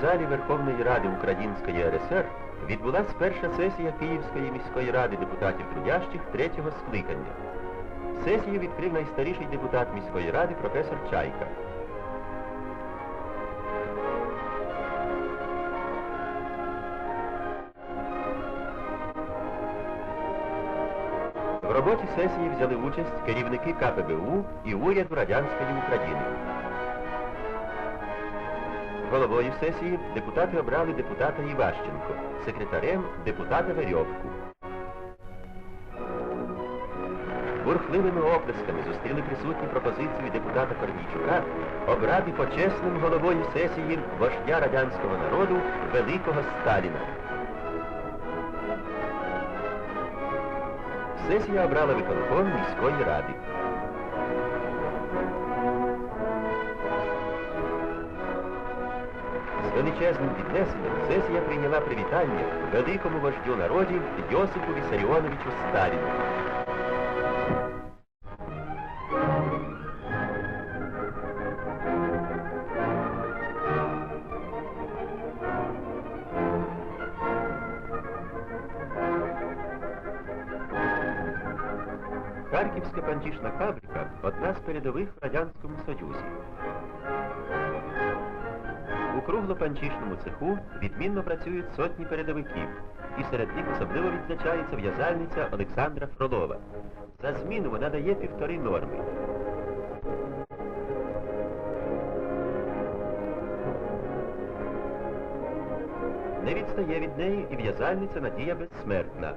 залі Верховної Ради Української РСР відбулась перша сесія Київської міської ради депутатів трудящих третього скликання. Сесію відкрив найстаріший депутат міської ради професор Чайка. В роботі сесії взяли участь керівники КПБУ і уряду Радянської України. Головою сесії депутати обрали депутата Іващенко, секретарем депутата Верьовку. Бурхливими оплесками зустріли присутні пропозицію депутата Корнійчука обрати почесним головою сесії вождя радянського народу великого Сталіна. Сесія обрала виконком міської ради. Величезним піднесенням сесія прийняла привітання великому вождю народів Йосипу Вісаріоновичу Сталіну. Харківська панчішна фабрика одна з передових в Радянському Союзі. Круглопанчішному цеху відмінно працюють сотні передовиків, і серед них особливо відзначається в'язальниця Олександра Фролова. За зміну вона дає півтори норми. Не відстає від неї і в'язальниця Надія Безсмертна.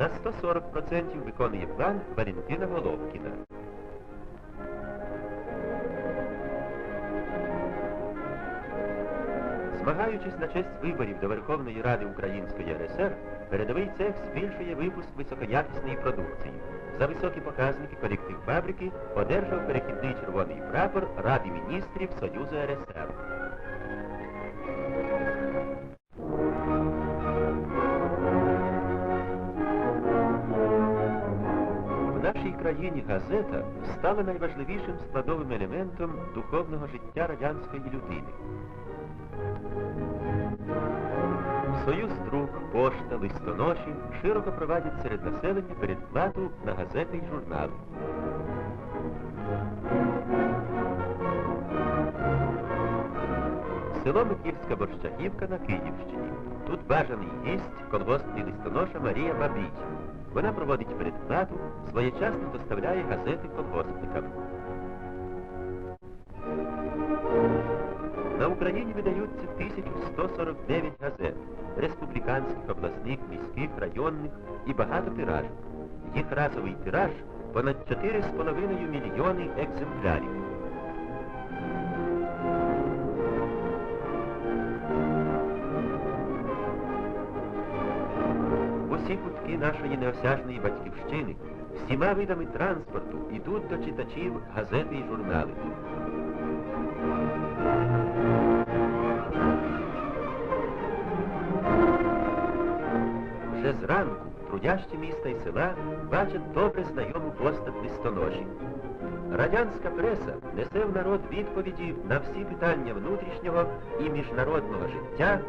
На 140% виконує план Валентина Головкіна. Змагаючись на честь виборів до Верховної Ради Української РСР, передовий цех збільшує випуск високоякісної продукції. За високі показники колектив фабрики одержав перехідний червоний прапор Ради міністрів Союзу РСР. Країні газета стала найважливішим складовим елементом духовного життя радянської людини. Союз друк, пошта, листоноші широко провадять серед населення передплату на газети й журнали. Село Миківська Борщагівка на Київщині. Тут бажаний гість колгоспний листоноша Марія Бабій. Вона проводить передплату, своєчасно доставляє газети колгоспникам. На Україні видаються 1149 газет, республіканських, обласних, міських, районних і багато тиражів. Їх разовий тираж понад 4,5 мільйони екземплярів. Усі нашої неосяжної батьківщини всіма видами транспорту йдуть до читачів газети і журнали. Вже зранку трудящі міста і села бачать добре знайому постать листоноші. Радянська преса несе в народ відповіді на всі питання внутрішнього і міжнародного життя,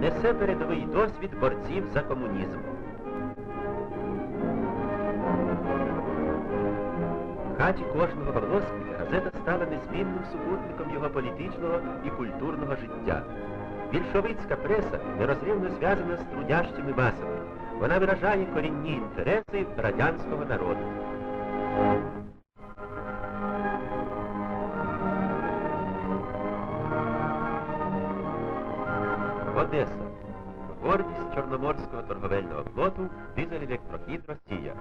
несе передовий досвід борців за комунізм. Хаті кожного колгоспника газета стала незмінним супутником його політичного і культурного життя. Більшовицька преса нерозривно зв'язана з трудящими масами. Вона виражає корінні інтереси радянського народу. Одеса. Гордість Чорноморського торговельного флоту дизель електрохід Росія.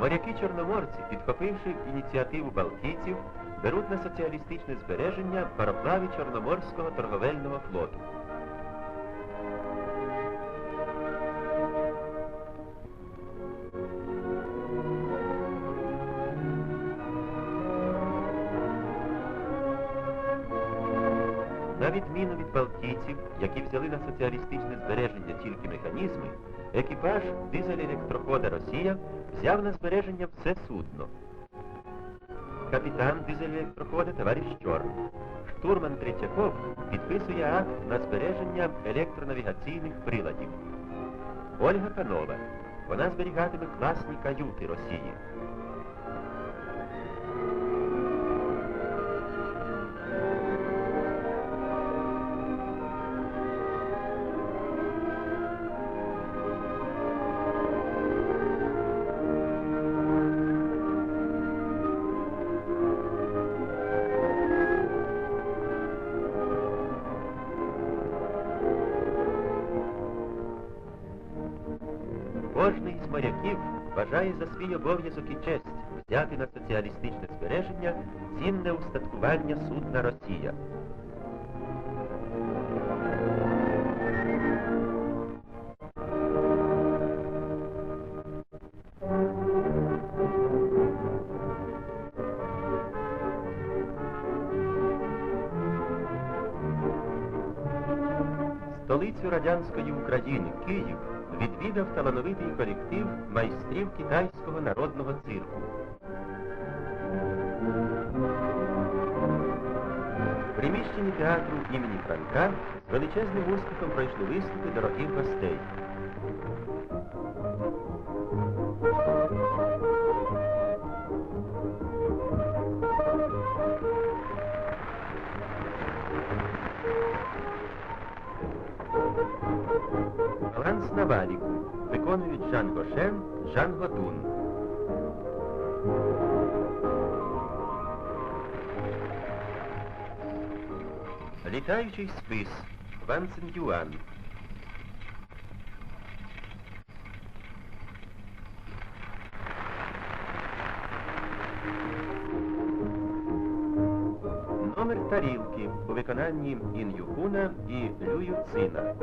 Моряки-чорноморці, підхопивши ініціативу балтійців, беруть на соціалістичне збереження пароплави Чорноморського торговельного флоту. Від балтійців, які взяли на соціалістичне збереження тільки механізми, екіпаж дизель-електрохода Росія взяв на збереження все судно. Капітан дизель-електрохода товариш Чорн. Штурман Третьяков підписує акт на збереження електронавігаційних приладів. Ольга Панова. Вона зберігатиме класні каюти Росії. Кожний вважає за свій обов'язок і честь взяти на соціалістичне збереження цінне устаткування судна Росія. Столицю радянської України Київ відвідав талановитий колектив майстрів китайського народного цирку. В приміщенні театру імені Франка з величезним успіхом пройшли виступи дорогих гостей. Баланс на виконують Жан Гошен, Жан Годун. Літаючий спис Ван Цинюан. Номер тарілки у виконанні Ін Юхуна і Лю Цина.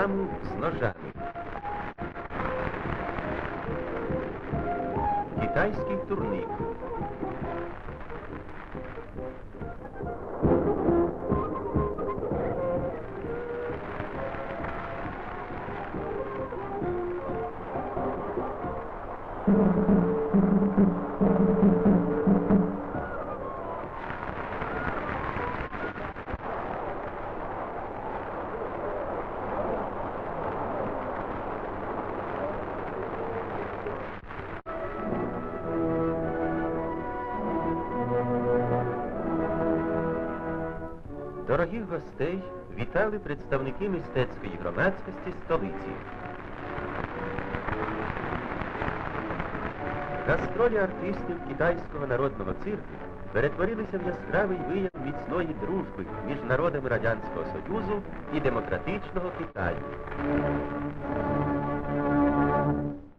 Раму з ножами. Китайський турник. Дорогих гостей вітали представники мистецької громадськості столиці. Гастролі артистів китайського народного цирку перетворилися в яскравий вияв міцної дружби між народами Радянського Союзу і демократичного Китаю.